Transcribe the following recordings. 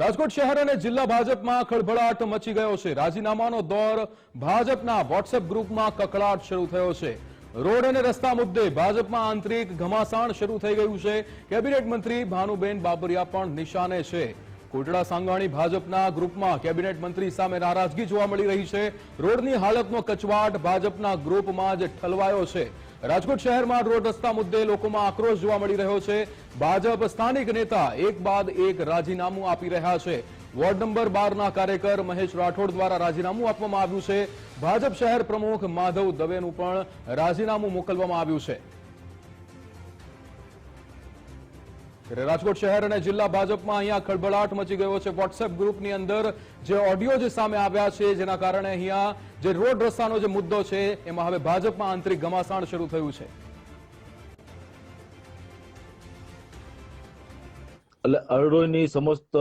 રાજકોટ શહેર અને જિલ્લા ભાજપમાં ખળભળાટ મચી ગયો છે. રાજીનામાનો દોર ભાજપના વોટ્સએપ ગ્રુપમાં કકળાટ શરૂ થયો છે. રોડ અને રસ્તા મુદ્દે ભાજપમાં આંતરિક ઘમાસાણ શરૂ થઈ ગયું છે. કેબિનેટ મંત્રી ભાનુબેન બાબરિયા પણ નિશાને છે. કોટડા સાંગાણી ભાજપના ગ્રુપમાં કેબિનેટ મંત્રી સામે નારાજગી જોવા મળી રહી છે. રોડની હાલતનો કચવાટ ભાજપના ગ્રુપમાં જ ઠલવાયો છે. રાજકોટ શહેરમાં રોડ રસ્તા મુદ્દે લોકોમાં આક્રોશ જોવા મળી રહ્યો છે. ભાજપ સ્થાનિક નેતા એક બાદ એક રાજીનામું આપી રહ્યા છે. વોર્ડ નંબર બારના કાર્યકર મહેશ રાઠોડ દ્વારા રાજીનામું આપવામાં આવ્યું છે. ભાજપ શહેર પ્રમુખ માધવ દવેનું પણ રાજીનામું મોકલવામાં આવ્યું છે. રાજકોટ શહેર અને જિલ્લા ભાજપમાં અહીંયા ખળભળાટ મચી ગયો છે. વોટ્સએપ ગ્રુપની અંદર જે ઓડિયો જે સામે આવ્યા છે, જેના કારણે અહીંયા જે રોડ રસ્તાનો જે મુદ્દો છે, એમાં હવે ભાજપમાં આંતરિક ઘમાસાણ શરૂ થયું છે. એટલે અરડોઈની સમસ્ત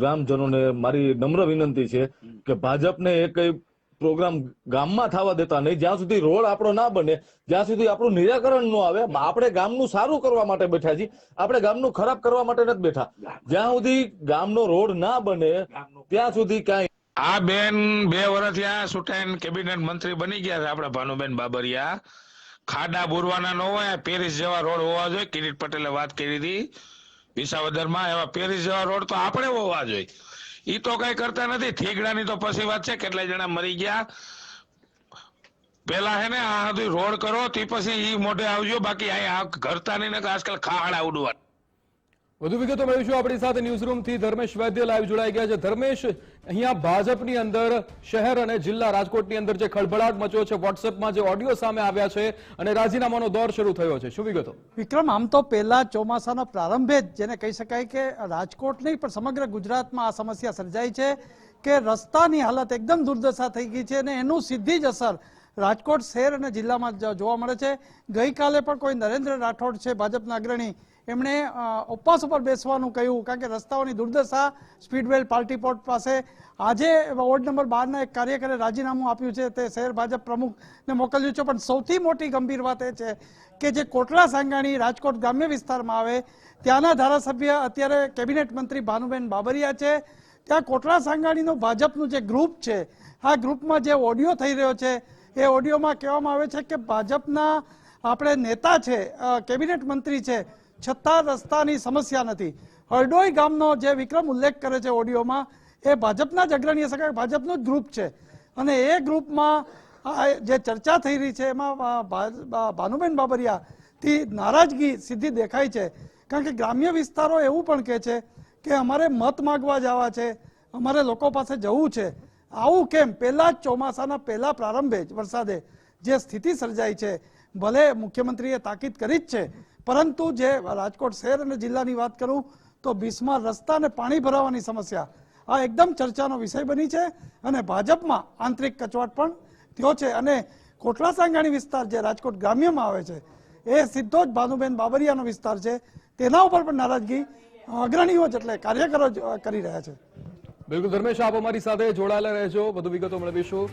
ગ્રામજનોને મારી નમ્ર વિનંતી છે કે ભાજપને એ કઈ પ્રોગ્રામ ગામમાં થવા દેતા નહીં. જ્યાં સુધી રોડ આપણો ના બને જ્યાં સુધી આપણું નિરાકરણ ન આવે આપણે ગામનું સારું કરવા માટે બેઠા છીએ. આપણે ગામનું ખરાબ કરવા માટે નથી બેઠા. જ્યાં સુધી ગામનો રોડ ના બને ત્યાં સુધી કાંઈ આ બેન બે વર્ષ ત્યાં સુટાઈન કેબિનેટ મંત્રી બની ગયા છે આપણા ભાનુબેન બાબરિયા. ખાડા બોરવાના ન હોય પેરિસ જેવા રોડ હોવા જોઈએ. કિરીટ પટેલે વાત કરી હતી. વિસાવદરમાં એવા પેરિસ જેવા રોડ તો આપણે હોવા જોઈએ. ઈ તો કઈ કરતા નથી. થીગડાની તો પછી વાત છે, કેટલાય જણા મરી ગયા. પેલા હે ને, આ રોડ કરો, તે પછી ઈ મોઢે આવજો. બાકી આ ઘરતા નહીં ને આજકાલ ખાડા ઉડવા વધુ વિગતો મેળવીશું આપણી સાથે ન્યૂઝરૂમથી ધર્મેશ વૈદ્ય લાઈવ જોડાઈ ગયા છે. ધર્મેશ, અહીંયા ભાજપની અંદર શહેર અને જિલ્લા રાજકોટની અંદર જે ખળભળાટ મચ્યો છે વોટ્સએપમાં જે ઓડિયો સામે આવ્યા છે અને રાજીનામાનો દોર શરૂ થયો છે. શું વિગતો? વિક્રમ, આમ તો પહેલા ચોમાસાના પ્રારંભે જ જેને કહી શકાય કે રાજકોટ નહીં, પણ સમગ્ર ગુજરાતમાં આ સમસ્યા સર્જાઈ છે કે રસ્તાની હાલત એકદમ દુર્દશા થઈ ગઈ છે અને એનું સીધી જ અસર રાજકોટ શહેર અને જિલ્લામાં જોવા મળે છે. ગઈકાલે પણ કોઈ નરેન્દ્ર રાઠોડ છે, ભાજપના અગ્રણી. એમણે ઉપવાસ ઉપર બેસવાનું કહ્યું, કારણ કે રસ્તાઓની દુર્દશા સ્પીડવેલ પાર્ટી પોર્ટ પાસે. આજે વોર્ડ નંબર બારના એક કાર્યકરે રાજીનામું આપ્યું છે, તે શહેર ભાજપ પ્રમુખને મોકલ્યું છે. પણ સૌથી મોટી ગંભીર વાત એ છે કે જે કોટલા સાંગાણી રાજકોટ ગ્રામ્ય વિસ્તારમાં આવે, ત્યાંના ધારાસભ્ય અત્યારે કેબિનેટ મંત્રી ભાનુબેન બાબરિયા છે. ત્યાં કોટલા સાંગાણીનું ભાજપનું જે ગ્રુપ છે, આ ગ્રુપમાં જે ઓડિયો થઈ રહ્યો છે એ ઓડિયોમાં કહેવામાં આવે છે કે ભાજપના આપણે નેતા છે કેબિનેટ મંત્રી છે, છતાં રસ્તાની સમસ્યા નથી. હરડોઈ ગામનો જે વિક્રમ ઉલ્લેખ કરે છે ઓડિયોમાં, એ ભાજપના જ અગ્રણીય શકાય ભાજપનું જ ગ્રુપ છે. અને એ ગ્રુપમાં જે ચર્ચા થઈ રહી છે, એમાં ભાનુબેન બાબરિયાથી નારાજગી સીધી દેખાય છે. કારણ કે ગ્રામ્ય વિસ્તારો એવું પણ કહે છે કે અમારે મત માગવા જવા છે, અમારે લોકો પાસે જવું છે. આવું કેમ? પહેલા જ ચોમાસાના પહેલા પ્રારંભે જ વરસાદે જે સ્થિતિ સર્જાઈ છે, ભલે મુખ્યમંત્રીએ તાકીદ કરી જ છે, પરંતુ જે રાજકોટ શહેર અને જિલ્લાની વાત કરું, તો ભીસમાં રસ્તા અને પાણી ભરાવાની સમસ્યા, આ એકદમ ચર્ચાનો વિષય બની છે અને ભાજપમાં આંતરિક કચવાટ પણ થયો છે અને કોટલા સાંગાણી વિસ્તાર જે રાજકોટ ગ્રામ્યમાં આવે છે, એ સીધો જ ભાનુબેન બાબરિયાનો વિસ્તાર છે, તેના ઉપર પણ નારાજગી અગ્રણીઓ જ એટલે કાર્યકરો કરી રહ્યા છે. બિલકુલ ધર્મેશ, આપ અમારી સાથે જોડાયેલા રહેજો. વધુ વિગતો મેળવીશું.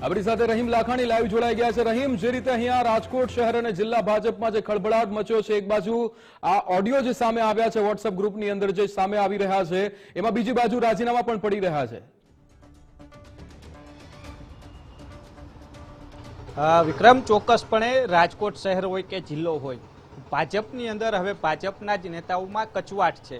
આપણી સાથે રહીમ લાખાણી લાઈવ જોડાઈ ગયા છે. રહીમ, જે રીતે અહીંયા રાજકોટ શહેર અને જિલ્લા ભાજપમાં જે ખળભળાટ મચ્યો છે, એક બાજુ આ ઓડિયો જે સામે આવ્યા છે વોટ્સએપ ગ્રુપની અંદર જે સામે આવી રહ્યા છે, એમાં બીજી બાજુ રાજીનામા પણ પડી રહ્યા છે. વિક્રમ, ચોક્કસપણે રાજકોટ શહેર હોય કે જિલ્લો હોય, ભાજપની અંદર હવે ભાજપના જ નેતાઓમાં કચવાટ છે.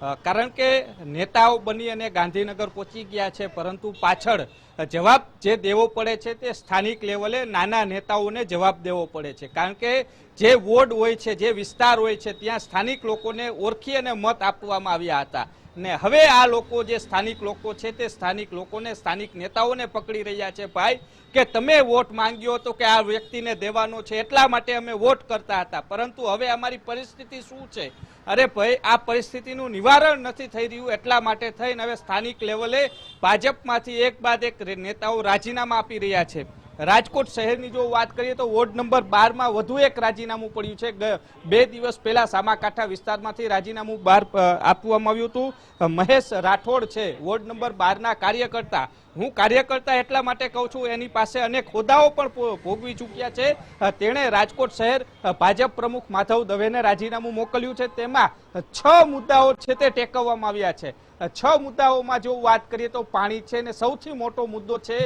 કારણ કે નેતાઓ બની અને ગાંધીનગર પહોંચી ગયા છે, પરંતુ પાછળ જવાબ જે દેવો પડે છે તે સ્થાનિક લેવલે નાના નેતાઓને જવાબ દેવો પડે છે. કારણ કે જે વોર્ડ હોય છે, જે વિસ્તાર હોય છે, ત્યાં સ્થાનિક લોકોને ઓળખી અને મત આપવામાં આવ્યા હતા. ને હવે આ લોકો જે સ્થાનિક લોકો છે તે સ્થાનિક લોકોને, સ્થાનિક નેતાઓને પકડી રહ્યા છે. ભાઈ, કે તમે વોટ માંગ્યો હતો કે આ વ્યક્તિને દેવાનો છે, એટલા માટે અમે વોટ કરતા હતા. પરંતુ હવે અમારી પરિસ્થિતિ શું છે? અરે ભાઈ, આ પરિસ્થિતિનું નિવારણ નથી થઈ રહ્યું એટલા માટે થઈને હવે સ્થાનિક લેવલે ભાજપમાંથી એક બાદ એક નેતાઓ રાજીનામા આપી રહ્યા છે. રાજકોટ શહેરની જો વાત કરીએ તો વોર્ડ નંબર બારમાં વધુ એક રાજીનામું પડ્યું છે. બે દિવસ પહેલા સામાકાંઠા વિસ્તારમાંથી રાજીનામું બહાર આપવામાં આવ્યું હતું. મહેશ રાઠોડ છે, વોર્ડ નંબર બારના કાર્યકર્તા. હું કાર્યકર્તા એટલા માટે કહું છું, એની પાસે અનેક હોદ્દાઓ પણ ભોગવી ચૂક્યા છે. તેણે રાજકોટ શહેર ભાજપ પ્રમુખ માધવ દવેને રાજીનામું મોકલ્યું છે. તેમાં છ મુદ્દાઓ છે તે ટેકવવામાં આવ્યા છે. છ મુદ્દાઓમાં જો વાત કરીએ તો પાણી છે ને સૌથી મોટો મુદ્દો છે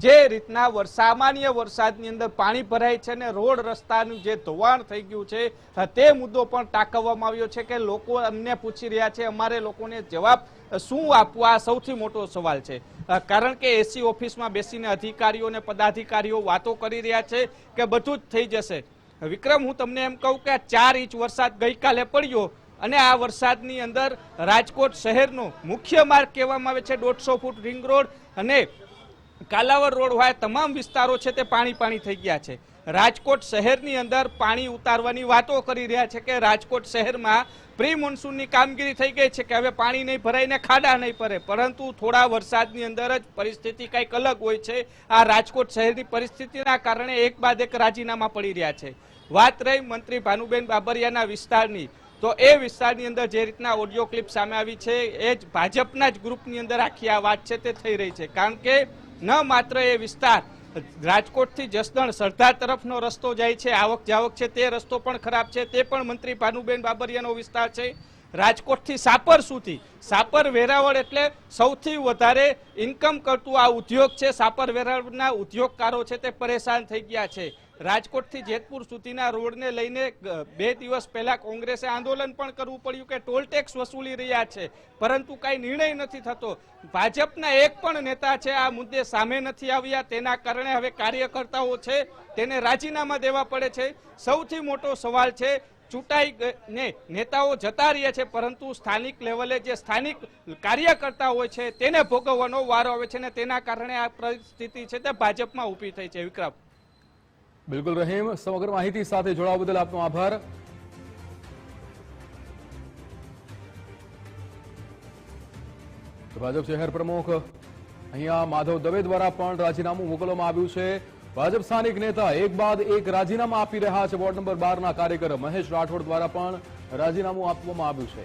જે રીતના સામાન્ય વરસાદની અંદર પાણી ભરાય છે ને રોડ રસ્તાનું જે ધોવાણ થઈ ગયું છે તે મુદ્દો પણ ટાંકવવામાં આવ્યો છે કે લોકો અમને પૂછી રહ્યા છે, અમારે લોકોને જવાબ શું આપવું? આ સૌથી મોટો સવાલ છે. કારણ કે એસી ઓફિસમાં બેસીને અધિકારીઓ અને પદાધિકારીઓ વાતો કરી રહ્યા છે કે બધું જ થઈ જશે. વિક્રમ, હું તમને એમ કહું કે આ ચાર ઇંચ વરસાદ ગઈકાલે પડ્યો અને આ વરસાદની અંદર રાજકોટ શહેરનો મુખ્ય માર્ગ કહેવામાં આવે છે, દોઢસો ફૂટ રિંગ રોડ અને કાલાવર રોડ હોય તમામ વિસ્તારો છે તે પાણી પાણી થઈ ગયા છે. રાજકોટ શહેરની અંદર પાણી ઉતારવાની વાતો કરી રહ્યા છે કે રાજકોટ શહેરમાં પ્રી મોન્સૂનની કામગીરી થઈ ગઈ છે કે હવે પાણી નહીં ભરાયને ખાડા નહીં ભરે પરંતુ થોડા વરસાદની અંદર જ પરિસ્થિતિ કંઈક અલગ હોય છે. આ રાજકોટ શહેરની પરિસ્થિતિના કારણે એક બાદ એક રાજીનામા પડી રહ્યા છે. વાત રહી મંત્રી ભાનુબેન બાબરિયાના વિસ્તારની. તો એ વિસ્તારની અંદર જે રીતના ઓડિયો ક્લિપ સામે આવી છે, એ જ ભાજપના જ ગ્રુપની અંદર આખી આ વાત છે તે થઈ રહી છે. કારણ કે ન માત્ર એ વિસ્તાર, રાજકોટથી જસદણ સરદાર તરફનો રસ્તો જાય છે, આવક જાવક છે, તે રસ્તો પણ ખરાબ છે, તે પણ મંત્રી ભાનુબેન બાબરિયાનો વિસ્તાર છે. રાજકોટથી સાપર સુધી, સાપર વેરાવળ એટલે સૌથી વધારે ઇન્કમ કરતું આ ઉદ્યોગ છે, સાપર વેરાવળના ઉદ્યોગકારો છે તે પરેશાન થઈ ગયા છે. રાજકોટથી જેતપુર સુધીના રોડને લઈને બે દિવસ પહેલા કોંગ્રેસે આંદોલન પણ કરવું પડ્યું કે ટોલ ટેક્સ વસૂલી રહ્યા છે. પરંતુ કાંઈ નિર્ણય નથી થતો. ભાજપના એક પણ નેતા છે, આ મુદ્દે સામે નથી આવ્યા. તેના કારણે હવે કાર્યકર્તાઓ છે, તેને રાજીનામા દેવા પડે છે. સૌથી મોટો સવાલ છે, ચૂંટાઈ ને નેતાઓ જતા રહ્યા છે, પરંતુ સ્થાનિક લેવલે જે સ્થાનિક કાર્યકર્તા હોય છે, તેને ભોગવવાનો વારો આવે છે ને તેના કારણે આ પરિસ્થિતિ છે તે ભાજપમાં ઊભી થઈ છે. વિક્રમ. બિલકુલ રહીમ, સમગ્ર માહિતી સાથે જોડાવા બદલ આપનો આભાર. ભાજપ શહેર પ્રમુખ અહીંયા માધવ દવે દ્વારા પણ રાજીનામું મોકલવામાં આવ્યું છે. ભાજપ સ્થાનિક નેતા એક બાદ એક રાજીનામા આપી રહ્યા છે. વોર્ડ નંબર બારના કાર્યકર મહેશ રાઠોડ દ્વારા પણ રાજીનામું આપવામાં આવ્યું છે.